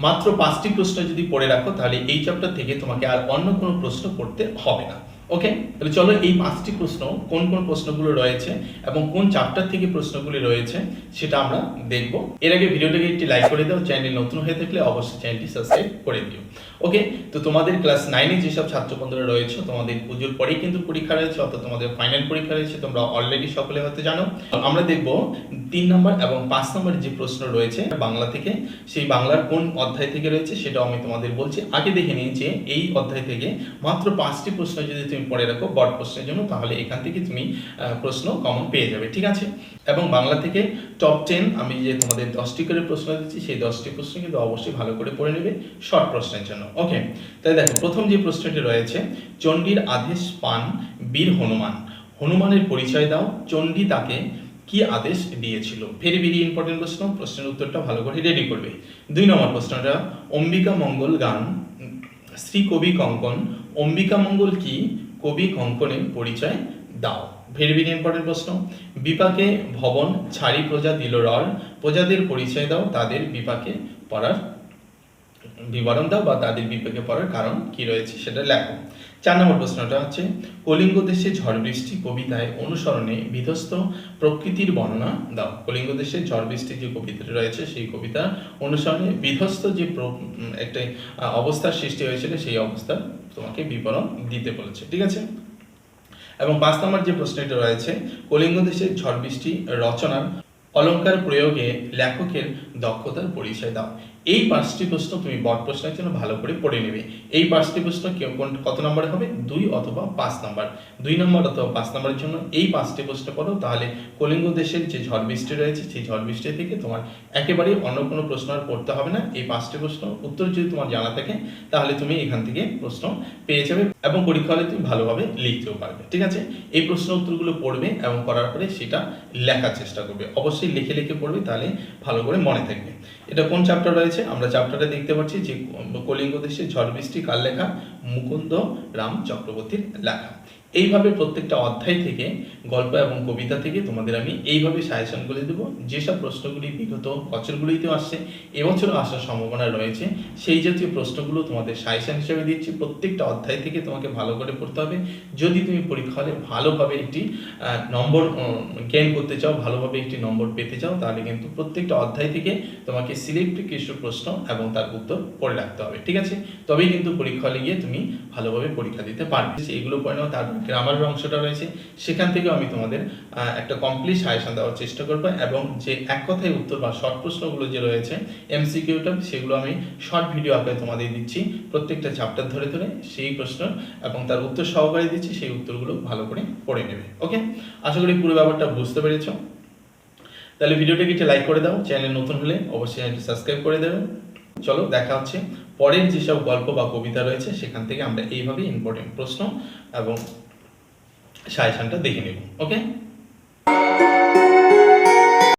মাত্র পাঁচটি প্রশ্ন যদি পড়ে রাখো, তাহলে এই চ্যাপ্টার থেকে তোমাকে আর অন্য কোনো প্রশ্ন পড়তে হবে না। ওকে তাহলে চলো এই পাঁচটি প্রশ্ন, কোন কোন প্রশ্নগুলো রয়েছে এবং কোন চ্যাপ্টার থেকে প্রশ্নগুলি রয়েছে সেটা আমরা দেখব। এর আগে ভিডিওটাকে একটি লাইক করে দাও চ্যানেল নতুন হয়ে থাকলে অবশ্যই চ্যানেলটি সাবস্ক্রাইব করে দিও। ওকে তো তোমাদের ক্লাস নাইনে যেসব ছাত্র বন্ধুরা রয়েছে, তোমাদের পুজোর পরেই কিন্তু পরীক্ষা রয়েছে, অর্থাৎ তোমাদের ফাইনাল পরীক্ষা রয়েছে, তোমরা অলরেডি সকলে হয়তো জানো। আমরা দেখব তিন নম্বর এবং পাঁচ নম্বর যে প্রশ্ন রয়েছে বাংলা থেকে, সেই বাংলার কোন অধ্যায় থেকে রয়েছে সেটাও আমি তোমাদের বলছি। আগে দেখে নিই যে এই অধ্যায় থেকে মাত্র পাঁচটি প্রশ্ন যদি তুমি পড়ে রাখো বড় প্রশ্নের জন্য, তাহলে এখান থেকে তুমি প্রশ্ন কমন পেয়ে যাবে, ঠিক আছে? এবং বাংলা থেকে টপ টেন আমি যে তোমাদের দশটি করে প্রশ্ন দিচ্ছি, সেই দশটি প্রশ্ন কিন্তু অবশ্যই ভালো করে পড়ে নেবে শর্ট প্রশ্নের জন্য ওকে তাই দেখো, প্রথম যে প্রশ্নটি রয়েছে, চণ্ডীর আদেশ পান বীর হনুমান। হনুমানের পরিচয় দাও, চণ্ডী তাকে কি আদেশ দিয়েছিল? ভেরি ভেরি ইম্পর্টেন্ট প্রশ্ন, প্রশ্নের উত্তরটা ভালো করে রেডি করবে। দুই নম্বর প্রশ্নটা, অম্বিকা মঙ্গল গান, শ্রী কবি কঙ্কন, অম্বিকা মঙ্গল কি? কবি কঙ্কনে পরিচয় দাও। ভেরি ভেরি ইম্পর্টেন্ট প্রশ্ন। বিপাকে ভবন ছাড়ি প্রজা দিল রর প্রজাদের পরিচয় দাও, তাদের বিপাকে পড়ার বিবরণ দাও বা তাদের বিপাকে পড়ার কারণ কি রয়েছে সেটা লেখো। চার নম্বর প্রশ্নটা হচ্ছে, কলিঙ্গ দেশে ঝড় বৃষ্টি কবিতায় অনুসরণে বিধ্বস্ত প্রকৃতির বর্ণনা দাও। কলিঙ্গ দেশে ঝড় বৃষ্টি যে কবিতাটি রয়েছে, সেই কবিতা অনুসরণে বিধ্বস্ত যে একটা অবস্থার সৃষ্টি হয়েছিল, সেই অবস্থা তোমাকে বিবরণ দিতে বলেছে। ঠিক আছে? এবং পাঁচ নম্বর যে প্রশ্নটি রয়েছে, কলিঙ্গ দেশের ঝড় বৃষ্টি রচনার অলংকার প্রয়োগে লেখকের দক্ষতার পরিচয় দাও। এই পাঁচটি প্রশ্ন তুমি বট প্রশ্নের জন্য ভালো করে পড়ে নেবে। এই পাঁচটি প্রশ্ন কেউ কোন, কত নম্বরে হবে? দুই অথবা পাঁচ নম্বর। দুই নম্বর অথবা পাঁচ নম্বরের জন্য এই পাঁচটি প্রশ্ন পড়ো, তাহলে কলিঙ্গ দেশের যে ঝড় বৃষ্টি রয়েছে, সেই ঝড় বৃষ্টি থেকে তোমার একেবারেই অন্য কোনো প্রশ্ন আর পড়তে হবে না। এই পাঁচটি প্রশ্ন উত্তর যদি তোমার জানা থাকে, তাহলে তুমি এখান থেকে প্রশ্ন পেয়ে যাবে এবং পরীক্ষা হলে তুমি ভালোভাবে লিখতেও পারবে, ঠিক আছে? এই প্রশ্ন উত্তরগুলো পড়বে এবং করার পরে সেটা লেখার চেষ্টা করবে। অবশ্যই লিখে লিখে পড়বি, তাহলে ভালো করে মনে থাকবে। এটা কোন চ্যাপ্টার রয়েছে? আমরা চ্যাপ্টারে দেখতে পাচ্ছি যে কলিঙ্গ দেশে ঝড় বৃষ্টি কার লেখা? মুকুন্দ রাম চক্রবর্তীর লেখা। এইভাবে প্রত্যেকটা অধ্যায় থেকে, গল্প এবং কবিতা থেকে তোমাদের আমি এইভাবে সাজেশনগুলি দেবো। যেসব প্রশ্নগুলি বিগত বছরগুলিতেও আসছে, এবছরও আসার সম্ভাবনা রয়েছে, সেই জাতীয় প্রশ্নগুলো তোমাদের সাজেশন হিসেবে দিচ্ছি। প্রত্যেকটা অধ্যায় থেকে তোমাকে ভালো করে পড়তে হবে। যদি তুমি পরীক্ষা হলে ভালোভাবে একটি নম্বর গেইন করতে চাও, ভালোভাবে একটি নম্বর পেতে চাও, তাহলে কিন্তু প্রত্যেকটা অধ্যায় থেকে তোমাকে সিলেক্ট কিছু প্রশ্ন এবং তার উত্তর পড়ে রাখতে হবে, ঠিক আছে? তবেই কিন্তু পরীক্ষা হলে গিয়ে তুমি ভালোভাবে পরীক্ষা দিতে পারবে। এইগুলো পড়ে নাও, তারপর গ্রামারের অংশটা রয়েছে, সেখান থেকেও আমি তোমাদের একটা কমপ্লিট সাজেশন দেওয়ার চেষ্টা করব এবং যে এক কথায় উত্তর বা শর্ট প্রশ্নগুলো যে রয়েছে এমসিকিউটা সেগুলো আমি শর্ট ভিডিও আকারে তোমাদের দিচ্ছি প্রত্যেকটা চ্যাপ্টার ধরে ধরে সেই প্রশ্ন এবং তার উত্তর সহকারে দিচ্ছি, সেই উত্তরগুলো ভালো করে পড়ে নেবে ওকে আশা করি পুরো ব্যাপারটা বুঝতে পেরেছ। তাহলে ভিডিওটাকে একটু লাইক করে দাও চ্যানেল নতুন হলে অবশ্যই চ্যানেলটি সাবস্ক্রাইব করে দেবে। চলো, দেখা হচ্ছে পরের যেসব গল্প বা কবিতা রয়েছে, সেখান থেকে আমরা এইভাবে ইম্পর্টেন্ট প্রশ্ন এবং সাজেশনটা দেখে নেব ওকে